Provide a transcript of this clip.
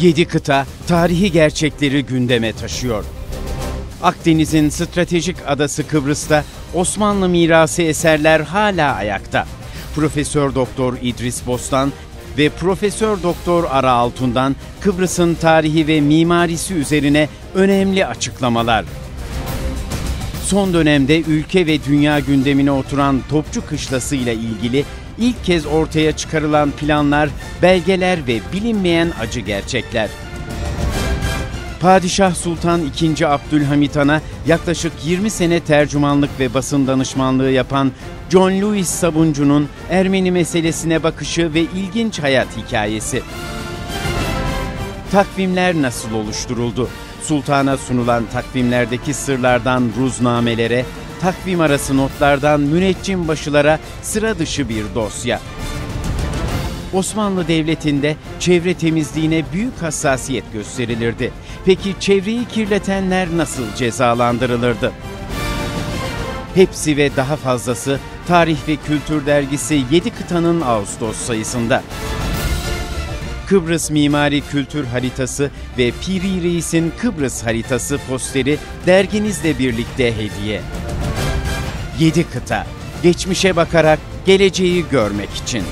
Yedi kıta tarihi gerçekleri gündeme taşıyor. Akdeniz'in stratejik adası Kıbrıs'ta Osmanlı mirası eserler hala ayakta. Profesör Doktor İdris Bostan ve Profesör Doktor Ara Altun'dan Kıbrıs'ın tarihi ve mimarisi üzerine önemli açıklamalar. Son dönemde ülke ve dünya gündemine oturan Topçu Kışlası ile ilgili ilk kez ortaya çıkarılan planlar, belgeler ve bilinmeyen acı gerçekler. Padişah Sultan II. Abdülhamit Han'a yaklaşık 20 sene tercümanlık ve basın danışmanlığı yapan John Louis Sabuncu'nun Ermeni meselesine bakışı ve ilginç hayat hikayesi. Takvimler nasıl oluşturuldu? Sultana sunulan takvimlerdeki sırlardan ruznamelere, takvim arası notlardan müneccim başılara sıra dışı bir dosya. Osmanlı Devleti'nde çevre temizliğine büyük hassasiyet gösterilirdi. Peki çevreyi kirletenler nasıl cezalandırılırdı? Hepsi ve daha fazlası Tarih ve Kültür Dergisi 7 kıtanın Ağustos sayısında. Kıbrıs Mimari Kültür Haritası ve Piri Reis'in Kıbrıs Haritası posteri derginizle birlikte hediye. 7 kıta, geçmişe bakarak geleceği görmek için.